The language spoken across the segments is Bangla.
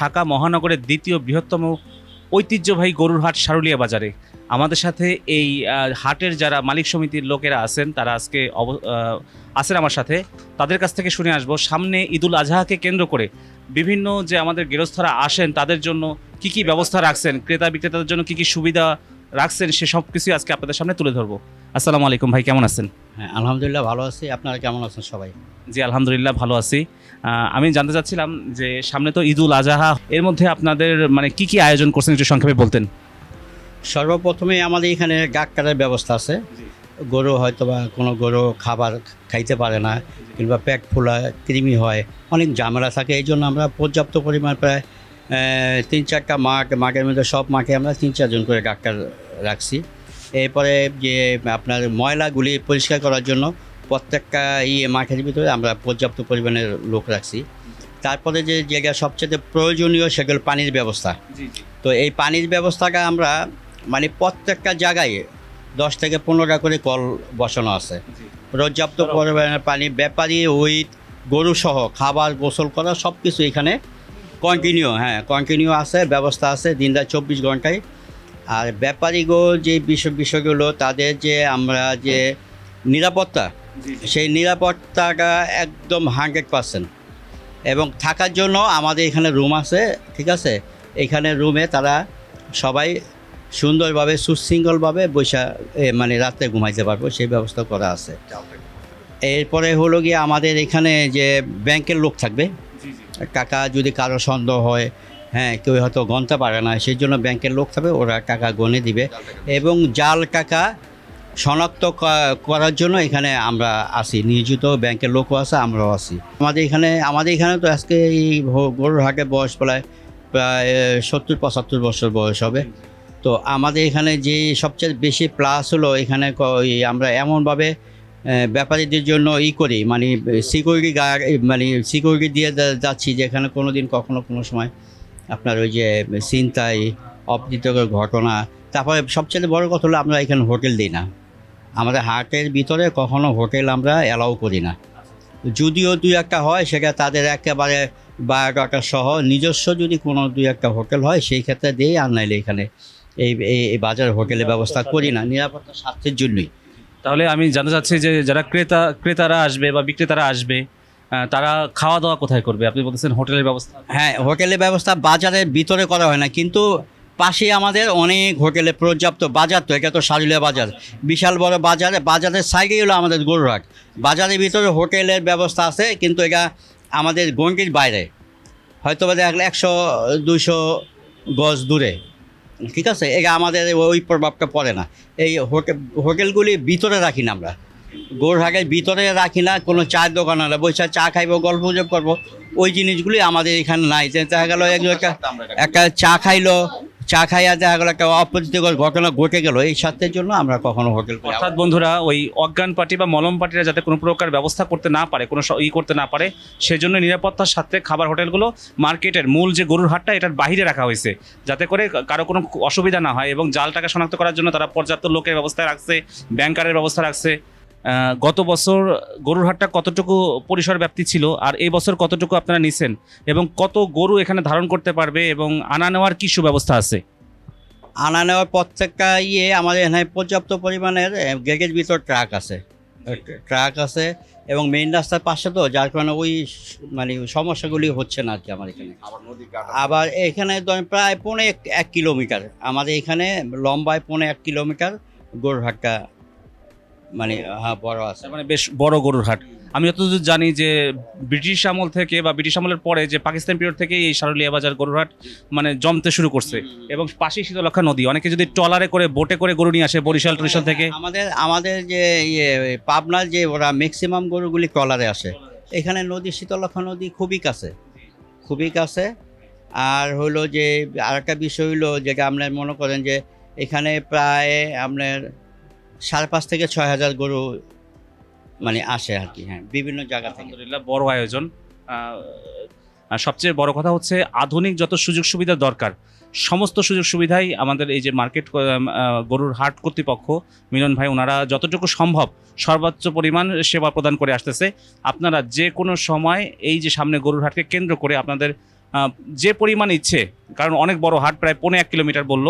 ঢাকা মহানগরের দ্বিতীয় বৃহত্তম ঐতিহ্যবাহী গরুর হাট সারুলিয়া বাজারে। আমাদের সাথে এই হাটের যারা মালিক সমিতির লোকেরা আছেন, তারা আজকে অব- আছেন আমার সাথে। তাদের কাছ থেকে শুনে আসব, সামনে ঈদুল আজহাকে কেন্দ্র করে বিভিন্ন যে আমাদের গৃহস্থরা আসেন, তাদের জন্য কি কি ব্যবস্থা রাখছেন, ক্রেতা বিক্রেতাদের জন্য কি কি সুবিধা রাখছেন, সে সব কিছুই আজকে আপনাদের সামনে তুলে ধরবো। আসসালামু আলাইকুম ভাই, কেমন আছেন? হ্যাঁ আলহামদুলিল্লাহ ভালো আছি। আপনারা কেমন আছেন সবাই? জি আলহামদুলিল্লাহ ভালো আছি। আমি জানতে চাচ্ছিলাম যে সামনে তো ঈদুল আজহা এর মধ্যে আপনাদের মানে কি কি আয়োজন করছেন একটু সংক্ষেপে বলতেন। সর্বপ্রথমে আমাদের এখানে গাক কাটার ব্যবস্থা আছে। গরু হয়তো বা কোনো গরু খাবার খাইতে পারে না কিংবা পেট ফোলা কৃমি হয় অনেক ঝামেলা থাকে। এই জন্য আমরা পর্যাপ্ত পরিমাণ প্রায় তিন চারটা মাঠ মাঠের মধ্যে সব মাঠে আমরা তিন চারজন করে ডাক্তার রাখছি। এরপরে যে আপনার ময়লাগুলি পরিষ্কার করার জন্য প্রত্যেকটা ইয়ে মাঠের ভিতরে আমরা পর্যাপ্ত পরিমাণে লোক রাখছি। তারপরে যে জায়গা সবচেয়ে প্রয়োজনীয় সেগুলো পানির ব্যবস্থা। তো এই পানির ব্যবস্থাটা আমরা মানে প্রত্যেকটা জায়গায় দশ থেকে পনেরোটা করে কল বসানো আছে। পর্যাপ্ত পরিমাণের পানি ব্যাপারী উইথ গরু সহ খাবার গোসল করা সব কিছু এখানে কন্টিনিউ হ্যাঁ কন্টিনিউ আছে ব্যবস্থা আছে দিন রাত চব্বিশ ঘন্টায় আর ব্যাপারীগো যে বিষয় বিষয়গুলো তাদের যে আমরা যে নিরাপত্তা সেই নিরাপত্তাটা একদম হান্ড্রেড পার্সেন্ট। এবং থাকার জন্য আমাদের এখানে রুম আছে ঠিক আছে? এখানে রুমে তারা সবাই সুন্দরভাবে সুশৃঙ্খলভাবে বৈশা মানে রাত্রে ঘুমাইতে পারব সেই ব্যবস্থা করা আছে। এরপরে হলো গিয়ে আমাদের এখানে যে ব্যাংকের লোক থাকবে। টাকা যদি কারও সন্দেহ হয় হ্যাঁ কেউ হয়তো গণতে পারে না, সেই জন্য ব্যাংকের লোক থাকবে, ওরা টাকা গনে দিবে। এবং জাল টাকা শনাক্ত করার জন্য এখানে আমরা আসি নিয়োজিত ব্যাংকের লোকও আছে, আমরাও আসি আমাদের এখানে আমাদের এখানে তো আজকে এই গরুর বয়স প্রায় প্রায়, সত্তর, পঁচাত্তর বছর বয়স হবে। তো আমাদের এখানে যে সবচেয়ে বেশি প্লাস হলো, এখানে আমরা এমনভাবে ব্যাপারীদের জন্য ই করি মানে সিকিউরিটি গার্ড মানে সিকিউরিটি দিয়ে যাচ্ছি, যেখানে কোনো দিন কখনো কোনো সময় আপনার ওই যে চিন্তায় অপ্রীতকর ঘটনা তারপরে সবচেয়ে বড় কথা হলো আমরা এখানে হোটেল দিই না। আমাদের হাটের ভিতরে কখনো হোটেল আমরা অ্যালাউ করি না। যদিও দুই একটা হয় সেটা তাদের একেবারে বায়োডাটা সহ নিজস্ব যদি কোনো দুই একটা হোটেল হয় সেই ক্ষেত্রে দিয়েই আর নাইলে এখানে এই এই- এই বাজার হোটেলের ব্যবস্থা করি না নিরাপত্তা স্বার্থের জন্যই। তাহলে আমি জানতে চাচ্ছি যে যারা ক্রেতা ক্রেতারা আসবে বা বিক্রেতারা আসবে তারা খাওয়া দাওয়া কোথায় করবে? আপনি বলতেছেন হোটেলের ব্যবস্থা। হ্যাঁ হোটেলের ব্যবস্থা বাজারের ভিতরে করা হয় না, কিন্তু পাশে আমাদের অনেক হোটেলে পর্যাপ্ত বাজার তো এটা তো সারুলিয়া বাজার। বিশাল বড় বাজারে, বাজারের সাইডেই হলো আমাদের গরুহাট বাজারের ভিতরে হোটেলের ব্যবস্থা আছে, কিন্তু এটা আমাদের গন্ডির বাইরে। হয়তো বা দেখলে একশো দুশো গজ দূরে। ঠিক আছে? এটা আমাদের ওই প্রভাবটা পড়ে না। এই হোটেল হোটেলগুলি ভিতরে রাখি না আমরা। গোরহাটের ভিতরে রাখি না কোনো চায়ের দোকান হলে বসে চা খাইবো গল্প গুজব করব ওই জিনিসগুলি আমাদের এখানে নাই। যে দেখা গেলো একটা একটা চা খাইলো চা খাইয়া দেখা গেলো একটা অপ্রীতিকর ঘটনা ঘটে গেলো। এই স্বার্থের জন্য আমরা কখনো হোটেল অর্থাৎ বন্ধুরা ওই অজ্ঞান পার্টি বা মলম পার্টিরা যাতে কোনো প্রকার ব্যবস্থা করতে না পারে কোনো ই করতে না পারে সেজন্য নিরাপত্তার সাথে খাবার হোটেলগুলো মার্কেটের মূল যে গরুর হাটটা এটার বাইরে রাখা হয়েছে। যাতে করে কারও কোনো অসুবিধা না হয় এবং জাল টাকা শনাক্ত করার জন্য তারা পর্যাপ্ত লোকের ব্যবস্থা রাখছে ব্যাংকারের ব্যবস্থা রাখছে। গত বছর গরুর হাটটা কতটুকু পরিসর ব্যাপ্তি ছিল আর এই বছর কতটুকু আপনারা নিছেন এবং কত গরু এখানে ধারণ করতে পারবে এবং আনা নেওয়ার কি সুব্যবস্থা আছে? আনা নেওয়ার প্রত্যেকটা ইয়ে আমাদের এখানে পর্যাপ্ত পরিমাণের গেগের ভিতর ট্রাক আছে। ট্রাক আছে এবং মেইন রাস্তার পাশে তো যার কারণে ওই মানে সমস্যাগুলি হচ্ছে না আর কি আমার এখানে। আবার এখানে প্রায় পৌনে এক এক কিলোমিটার আমাদের এখানে লম্বায় পৌনে এক কিলোমিটার গরুহাটটা মানে হ্যাঁ বড় আছে। মানে বেশ বড় গরুর হাট। আমি যতদূর জানি যে ব্রিটিশ আমল থেকে বা ব্রিটিশ আমলের পরে যে পাকিস্তান পিরিয়ড থেকে এই সারুলিয়া বাজার গরুরহাট মানে জমতে শুরু করছে। এবং পাশেই শীতলক্ষা নদী। অনেকে যদি ট্রলারে করে বোটে করে গরু নিয়ে আসে বরিশাল টরিশাল থেকে। আমাদের আমাদের যে ইয়ে পাবনার যে ওরা ম্যাক্সিমাম গরুগুলি ট্রলারে আসে। এখানে নদী শীতলক্ষা নদী খুবই কাছে। খুবই কাছে। আর হলো যে আরেকটা বিষয় হলো যেটা আপনার মনে করেন যে এখানে প্রায় আপনার সাড়ে পাঁচ থেকে ছয় হাজার গরু মানে আসে আর কি হ্যাঁ বিভিন্ন জায়গা থেকে। বড় আয়োজন। সবচেয়ে বড় কথা হচ্ছে আধুনিক যত সুযোগ সুবিধা দরকার, সমস্ত সুযোগ সুবিধাই আমাদের এই যে মার্কেট গরুর হাট কর্তৃপক্ষ, মিলন ভাই, ওনারা যতটুকু সম্ভব সর্বোচ্চ পরিমাণ সেবা প্রদান করে আসতেছে। আপনারা যে কোনো সময় এই যে সামনে গরুর হাটকে কেন্দ্র করে আপনাদের যে পরিমাণ ইচ্ছে, কারণ অনেক বড় হাট প্রায় পৌনে এক কিলোমিটার বলল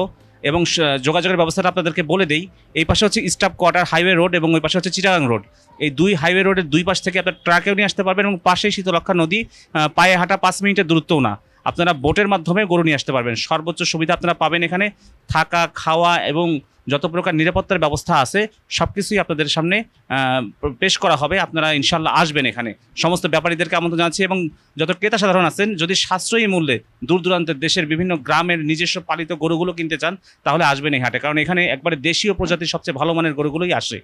এবং যোগাযোগের ব্যবস্থাটা আপনাদেরকে বলে দেই, এই পাশে হচ্ছে স্টাফ কোয়ার্টার হাইওয়ে রোড এবং ওই পাশে হচ্ছে চিটাগাং রোড এই দুই হাইওয়ে রোডের দুই পাশ থেকে আপনার ট্রাকেও নিয়ে আসতে পারবেন এবং পাশেই শীতলক্ষা নদী পায়ে হাঁটা পাঁচ মিনিটের দূরত্বও না। আপনারা বোটের মাধ্যমে গরু নিয়ে আসতে পারবেন। সর্বোচ্চ সুবিধা আপনারা পাবেন এখানে থাকা, খাওয়া এবং যত প্রকার নিরাপত্তার ব্যবস্থা আছে সব কিছুই আপনাদের সামনে পেশ করা হবে। আপনারা ইনশাল্লাহ আসবেন এখানে। সমস্ত ব্যাপারীদেরকে আমন্ত্রণ জানাচ্ছি এবং যত ক্রেতা সাধারণ আছেন, যদি সাশ্রয়ী মূল্যে দূর দূরান্তের দেশের বিভিন্ন গ্রামের নিজস্ব পালিত গরুগুলো কিনতে চান, তাহলে আসবেন এই হাটে। কারণ এখানে একবারে দেশীয় প্রজাতির সবচেয়ে ভালো মানের গরুগুলোই আসে।